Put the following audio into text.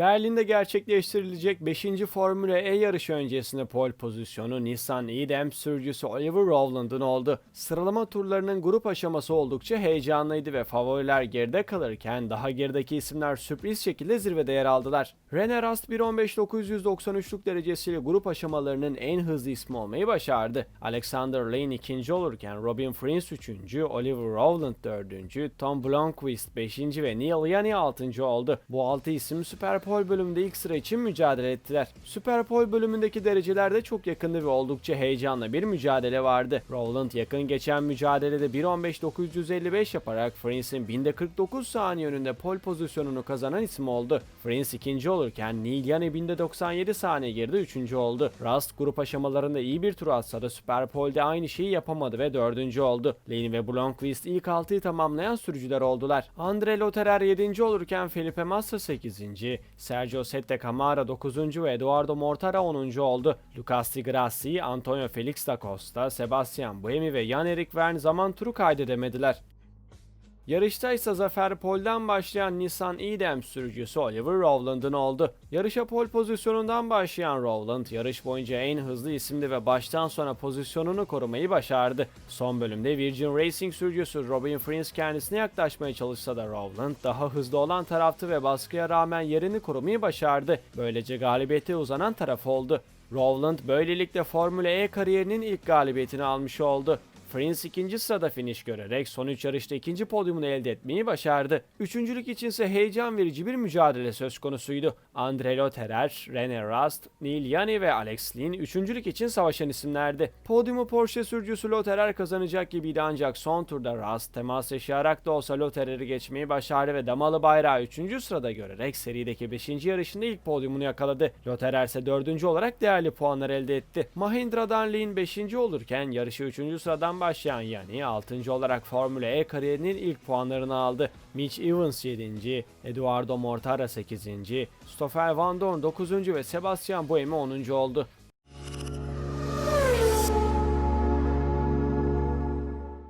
Berlin'de gerçekleştirilecek 5. Formula E yarışı öncesinde pole pozisyonu Nissan Idem sürücüsü Oliver Rowland'ın oldu. Sıralama turlarının grup aşaması oldukça heyecanlıydı ve favoriler geride kalırken daha gerideki isimler sürpriz şekilde zirvede yer aldılar. René Rast 1.15.993'lük derecesiyle grup aşamalarının en hızlı ismi olmayı başardı. Alexander Lane ikinci olurken Robin Frins üçüncü, Oliver Rowland dördüncü, Tom Blomqvist beşinci ve Neil Yani altıncı oldu. Bu altı isim Superpole bölümünde ilk sıra için mücadele ettiler. Superpole bölümündeki derecelerde çok yakındı ve oldukça heyecanlı bir mücadele vardı. Rowland yakın geçen mücadelede 1.15.955 yaparak Frins'in binde 49 saniye önünde pole pozisyonunu kazanan isim oldu. Frins ikinci olurken Neil Yani binde 97 saniye geride üçüncü oldu. Rust grup aşamalarında iyi bir tur atsa da Superpole'de aynı şeyi yapamadı ve dördüncü oldu. Lane ve Blomqvist ilk altıyı tamamlayan sürücüler oldular. Andre Lotterer 7. olurken Felipe Massa 8. Sergio Sette Camara 9. ve Eduardo Mortara 10. oldu. Lucas Di Grassi, Antonio Felix da Costa, Sebastian Buemi ve Jan-Erik Verne zaman turu kaydedemediler. Yarışta ise zafer polden başlayan Nissan Idem sürücüsü Oliver Rowland'ın oldu. Yarışa pol pozisyonundan başlayan Rowland yarış boyunca en hızlı isimdi ve baştan sona pozisyonunu korumayı başardı. Son bölümde Virgin Racing sürücüsü Robin Frins kendisine yaklaşmaya çalışsa da Rowland daha hızlı olan taraftı ve baskıya rağmen yerini korumayı başardı. Böylece galibiyete uzanan taraf oldu. Rowland böylelikle Formula E kariyerinin ilk galibiyetini almış oldu. Frins ikinci sırada finish görerek son üç yarışta ikinci podyumunu elde etmeyi başardı. Üçüncülük içinse heyecan verici bir mücadele söz konusuydu. Andre Lotterer, René Rast, Neil Yani ve Alex Lynn üçüncülük için savaşan isimlerdi. Podyumu Porsche sürücüsü Lotterer kazanacak gibiydi ancak son turda Rast temas yaşayarak da olsa Lotterer'i geçmeyi başardı ve damalı bayrağı üçüncü sırada görerek serideki beşinci yarışında ilk podyumunu yakaladı. Lotterer ise dördüncü olarak değerli puanlar elde etti. Mahindra'dan Lynn beşinci olurken yarışı üçüncü sıradan başlayan Yani 6. olarak Formula E kariyerinin ilk puanlarını aldı. Mitch Evans 7. Eduardo Mortara 8. Stoffel Van Dorn 9. ve Sebastian Buemi 10. oldu.